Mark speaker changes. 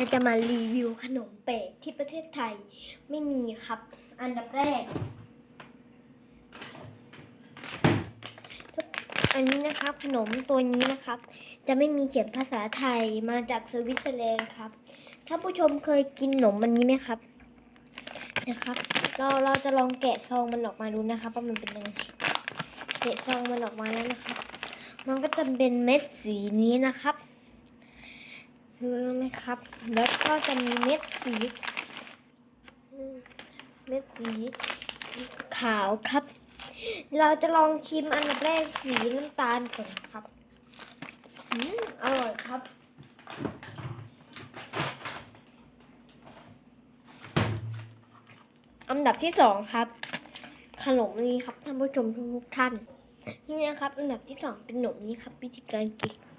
Speaker 1: เราจะมารีวิวขนมเปรตที่ประเทศไทยไม่มีครับ อันดับแรก อันนี้นะครับขนมตัวนี้นะครับ จะไม่มีเขียนภาษาไทยมาจากสวิตเซอร์แลนด์ครับถ้าผู้ชมเคยกินขนมอันนี้ไหมครับนะครับ เราเราจะลองแกะซองมันออกมาดูนะครับว่ามันเป็นยังไงแกะซองมันออกมาแล้วนะครับ มันก็จะเป็นเม็ดสีนี้นะครับ รู้ไหมครับ แล้วก็จะมีเม็ดสี เม็ดสีขาวครับ เราจะลองชิมอันดับแรกสีน้ำตาลก่อนครับอืมอร่อยครับอันดับที่สองครับ ขนมนี้ครับท่านผู้ชมทุกท่าน นี่นะครับ อันดับที่สองเป็นขนมนี้ครับวิธีการกิน